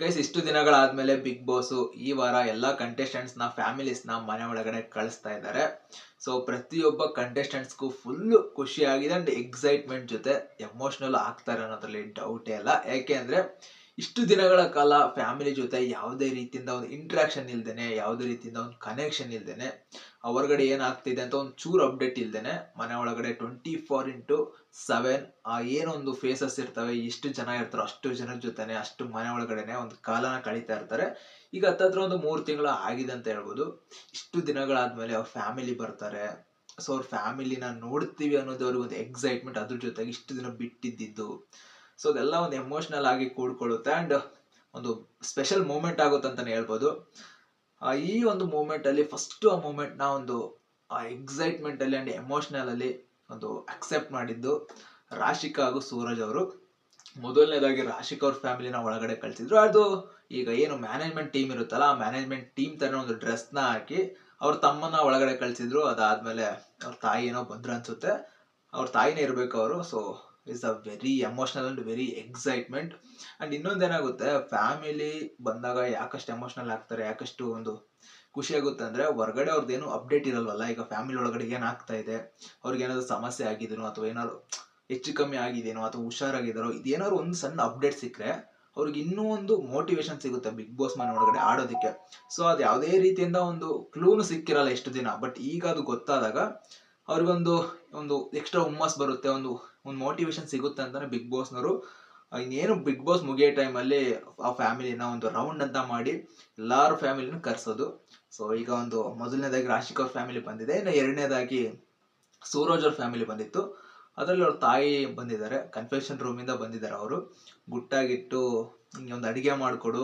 Guys ಇಷ್ಟು ದಿನಗಳಾದ್ಮೇಲೆ big boss ಈ ವಾರ ಎಲ್ಲ ಕಂಟೆಸ್ಟೆಂಟ್ಸ್ನ ಫ್ಯಾಮಿಲೀಸ್ನ ಮನೆ ಒಳಗಡೆ ಕಳಿಸ್ತಾ ಇದ್ದಾರೆ. ಸೊ ಪ್ರತಿಯೊಬ್ಬ ಕಂಟೆಸ್ಟೆಂಟ್ಸ್ಗೂ ಫುಲ್ ಖುಷಿಯಾಗಿದೆ ಆ್ಯಂಡ್ ಎಕ್ಸೈಟ್ಮೆಂಟ್ ಜೊತೆ ಎಮೋಷನಲ್ ಆಗ್ತಾರೆ ಅನ್ನೋದ್ರಲ್ಲಿ ಡೌಟೇ ಇಲ್ಲ. ಯಾಕೆ ಅಂದ್ರೆ ಇಷ್ಟು ದಿನಗಳ ಕಾಲ ಫ್ಯಾಮಿಲಿ ಜೊತೆ ಯಾವುದೇ ರೀತಿಯಿಂದ ಒಂದು ಇಂಟ್ರಾಕ್ಷನ್ ಇಲ್ದೇನೆ, ಯಾವುದೇ ರೀತಿಯಿಂದ ಒಂದು ಕನೆಕ್ಷನ್ ಇಲ್ದೇನೆ, ಹೊರಗಡೆ ಏನಾಗ್ತಿದೆ ಅಂತ ಒಂದು ಚೂರು ಅಪ್ಡೇಟ್ ಇಲ್ದೇನೆ, ಮನೆ ಒಳಗಡೆ ಟ್ವೆಂಟಿ ಫೋರ್ ಇಂಟು ಸೆವೆನ್ ಆ ಏನೊಂದು ಫೇಸಸ್ ಇರ್ತವೆ ಎಷ್ಟು ಜನ ಇರ್ತಾರೋ ಅಷ್ಟು ಜನರ ಜೊತೆನೆ, ಅಷ್ಟು ಮನೆ ಒಳಗಡೆನೆ ಒಂದು ಕಾಲನ ಕಳೀತಾ ಇರ್ತಾರೆ. ಈಗ ಹತ್ತತ್ರ ಒಂದು ಮೂರು ತಿಂಗಳು ಆಗಿದೆ ಅಂತ ಹೇಳ್ಬೋದು. ಇಷ್ಟು ದಿನಗಳಾದ್ಮೇಲೆ ಅವ್ರ ಫ್ಯಾಮಿಲಿ ಬರ್ತಾರೆ. ಸೊ ಅವ್ರ ಫ್ಯಾಮಿಲಿನ ನೋಡ್ತೀವಿ ಅನ್ನೋದು ಅವ್ರಿಗೆ ಒಂದು ಎಕ್ಸೈಟ್ಮೆಂಟ್ ಅದ್ರ ಜೊತೆಗೆ ಇಷ್ಟು ದಿನ ಬಿಟ್ಟಿದ್ದಿದ್ದು ಸೊ ಅದೆಲ್ಲ ಒಂದು ಎಮೋಷ್ನಲ್ ಆಗಿ ಕೂಡ್ಕೊಳ್ಳುತ್ತೆ ಆ್ಯಂಡ್ ಒಂದು ಸ್ಪೆಷಲ್ ಮೂಮೆಂಟ್ ಆಗುತ್ತೆ ಅಂತಲೇ ಹೇಳ್ಬೋದು. ಆ, ಈ ಒಂದು ಮೂಮೆಂಟ್ ಅಲ್ಲಿ ಫಸ್ಟ್ ಆ ಮೂಮೆಂಟ್ನ ಒಂದು ಎಕ್ಸೈಟ್ಮೆಂಟ್ ಅಲ್ಲಿ ಅಂಡ್ ಎಮೋಷನಲ್ ಅಲ್ಲಿ ಒಂದು ಅಕ್ಸೆಪ್ಟ್ ಮಾಡಿದ್ದು ರಾಶಿಕಾ ಹಾಗೂ ಸೂರಜ್ ಅವರು. ಮೊದಲನೇದಾಗಿ ರಾಶಿಕಾ ಅವ್ರ ಫ್ಯಾಮಿಲಿನ ಒಳಗಡೆ ಕಳಿಸಿದ್ರು. ಅದು ಈಗ ಏನು ಮ್ಯಾನೇಜ್ಮೆಂಟ್ ಟೀಮ್ ಇರುತ್ತಲ್ಲ ಆ ಮ್ಯಾನೇಜ್ಮೆಂಟ್ ಟೀಮ್ ತರ ಒಂದು ಡ್ರೆಸ್ನ ಹಾಕಿ ಅವ್ರ ತಮ್ಮನ್ನ ಒಳಗಡೆ ಕಳ್ಸಿದ್ರು. ಅದಾದ್ಮೇಲೆ ಅವ್ರ ತಾಯಿ ಏನೋ ಬಂದ್ರು ಅನ್ಸುತ್ತೆ. ಅವ್ರ ತಾಯಿನೇ ಇರಬೇಕು ಅವರು. So is a very emotional and very excitement and ಇನ್ನೊಂದೇನಾಗುತ್ತೆ family ಬಂದಾಗ ಯಾಕಷ್ಟು ಎಮೋಷನಲ್ ಆಗ್ತಾರೆ, ಯಾಕಷ್ಟು ಒಂದು ಖುಷಿ ಆಗುತ್ತೆ ಅಂದ್ರೆ ಹೊರಗಡೆ ಅವ್ರದ್ದೇನು ಅಪ್ಡೇಟ್ ಇರಲ್ವಲ್ಲ. ಈಗ ಫ್ಯಾಮಿಲಿ ಒಳಗಡೆ ಏನಾಗ್ತಾ ಇದೆ, ಅವ್ರಿಗೆ ಏನಾದ್ರು ಸಮಸ್ಯೆ ಆಗಿದೆನೋ ಅಥವಾ ಏನಾದ್ರು ಹೆಚ್ಚು ಕಮ್ಮಿ ಆಗಿದೆನೋ ಅಥವಾ ಹುಷಾರಾಗಿದಾರೋ, ಇದೇನಾದ್ರು ಒಂದು ಸಣ್ಣ ಅಪ್ಡೇಟ್ ಸಿಕ್ಕರೆ ಅವ್ರಿಗೆ ಇನ್ನೂ ಒಂದು ಮೋಟಿವೇಶನ್ ಸಿಗುತ್ತೆ ಬಿಗ್ ಬಾಸ್ ಮನೆ ಒಳಗಡೆ ಆಡೋದಕ್ಕೆ. ಸೊ ಅದು ಯಾವುದೇ ರೀತಿಯಿಂದ ಒಂದು ಕ್ಲೂನು ಸಿಕ್ಕಿರಲ್ಲ ಎಷ್ಟು ದಿನ. ಬಟ್ ಈಗ ಅದು ಗೊತ್ತಾದಾಗ ಅವ್ರಿಗೊಂದು, ಒಂದು ಎಕ್ಸ್ಟ್ರಾ ಹುಮ್ಮಸ್ ಬರುತ್ತೆ, ಒಂದು ಒಂದು ಮೋಟಿವೇಶನ್ ಸಿಗುತ್ತೆ ಅಂತಾನೆ ಬಿಗ್ ಬಾಸ್ನವರು ಇನ್ನೇನು ಬಿಗ್ ಬಾಸ್ ಮುಗಿಯೋ ಟೈಮಲ್ಲಿ ಆ ಫ್ಯಾಮಿಲಿನ ಒಂದು ರೌಂಡ್ ಅಂತ ಮಾಡಿ ಎಲ್ಲಾರು ಫ್ಯಾಮಿಲಿನ ಕರೆಸೋದು. ಸೊ ಈಗ ಒಂದು ಮೊದಲನೇದಾಗಿ ರಾಶಿಕ್ ಅವ್ರ ಫ್ಯಾಮಿಲಿ ಬಂದಿದೆ, ಇನ್ನು ಎರಡನೇದಾಗಿ ಸೂರಜ್ ಅವ್ರ ಫ್ಯಾಮಿಲಿ ಬಂದಿತ್ತು. ಅದರಲ್ಲಿ ಅವ್ರ ತಾಯಿ ಬಂದಿದ್ದಾರೆ ಕನ್ಫೆಷನ್ ರೂಮಿಂದ ಬಂದಿದ್ದಾರೆ ಅವರು. ಗುಟ್ಟಾಗಿಟ್ಟು ಒಂದು ಅಡುಗೆ ಮಾಡಿಕೊಡು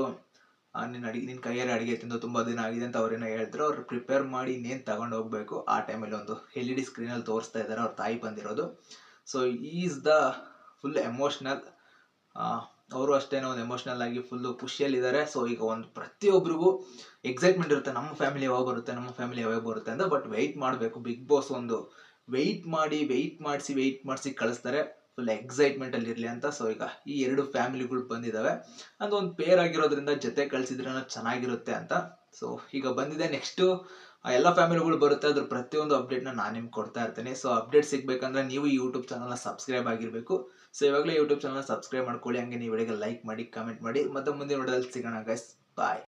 ನಿನ್ನ ಅಡಿಗೆ ನಿನ್ನ ಕೈಯಲ್ಲಿ ಅಡಿಗೆ ತಿಂದು ತುಂಬ ದಿನ ಆಗಿದೆ ಅಂತ ಅವ್ರೇನೋ ಹೇಳ್ತಾರೆ ಅವ್ರು ಪ್ರಿಪೇರ್ ಮಾಡಿ ಇನ್ನೇನು ತಗೊಂಡು ಹೋಗ್ಬೇಕು. ಆ ಟೈಮಲ್ಲಿ ಒಂದು ಎಲ್ ಇ ಡಿ ಸ್ಕ್ರೀನಲ್ಲಿ ತೋರಿಸ್ತಾ ಇದ್ದಾರೆ. ಅವ್ರ ತಾಯಿ ಬಂದಿರೋದು. So is the full emotional ಅವರು ಅಷ್ಟೇನೋ ಒಂದು ಎಮೋಷ್ನಲ್ ಆಗಿ ಫುಲ್ಲು ಖುಷಿಯಲ್ಲಿದ್ದಾರೆ. ಸೊ ಈಗ ಒಂದು ಪ್ರತಿಯೊಬ್ಬರಿಗೂ ಎಕ್ಸೈಟ್ಮೆಂಟ್ ಇರುತ್ತೆ. ನಮ್ಮ ಫ್ಯಾಮಿಲಿ ಯಾವಾಗ ಬರುತ್ತೆ? ನಮ್ಮ ಫ್ಯಾಮಿಲಿ ಯಾವಾಗ ಬರುತ್ತೆ ಅಂತ. ಬಟ್ ವೆಯ್ಟ್ ಮಾಡಬೇಕು. ಬಿಗ್ ಬಾಸ್ ಒಂದು ವೆಯ್ಟ್ ಮಾಡಿ ವೆಯ್ಟ್ ಮಾಡಿಸಿ ವೆಯ್ಟ್ ಮಾಡಿಸಿ ಕಳಿಸ್ತಾರೆ. ಫುಲ್ ಎಕ್ಸೈಟ್ಮೆಂಟ್ ಅಲ್ಲಿ ಇರಲಿ ಅಂತ. ಸೊ ಈಗ ಈ ಎರಡು ಫ್ಯಾಮಿಲಿಗಳು ಬಂದಿದ್ದಾವೆ ಅದು ಒಂದು ಪೇರ್ ಆಗಿರೋದ್ರಿಂದ ಜೊತೆ ಕಳ್ಸಿದ್ರೆ ಚೆನ್ನಾಗಿರುತ್ತೆ ಅಂತ. ಸೊ ಈಗ ಬಂದಿದೆ. ನೆಕ್ಸ್ಟು ಎಲ್ಲ ಫ್ಯಾಮಿಲಿಗಳು ಬರುತ್ತೆ. ಅದ್ರ ಪ್ರತಿಯೊಂದು ಅಪ್ಡೇಟ್ನ ನಾನು ನಿಮ್ಗೆ ಕೊಡ್ತಾ ಇರ್ತೇನೆ. ಸೊ ಅಪ್ಡೇಟ್ ಸಿಗ್ಬೇಕಂದ್ರೆ ನೀವು ಯೂಟ್ಯೂಬ್ ಚಾನಲ್ನ ಸಬ್ಸ್ಕ್ರೈಬ್ ಆಗಿರಬೇಕು. ಸೊ ಇವಾಗಲೇ ಯೂಟ್ಯೂಬ್ ಚಾನಲ್ ಸಬ್ಸ್ಕ್ರೈಬ್ ಮಾಡ್ಕೊಳ್ಳಿ. ಹಂಗೆ ನೀವು ಲೈಕ್ ಮಾಡಿ ಕಮೆಂಟ್ ಮಾಡಿ. ಮತ್ತೆ ಮುಂದಿನ ವಿಡಿಯೋದಲ್ಲಿ ಸಿಗೋಣ ಗೈಸ್ ಬಾಯ್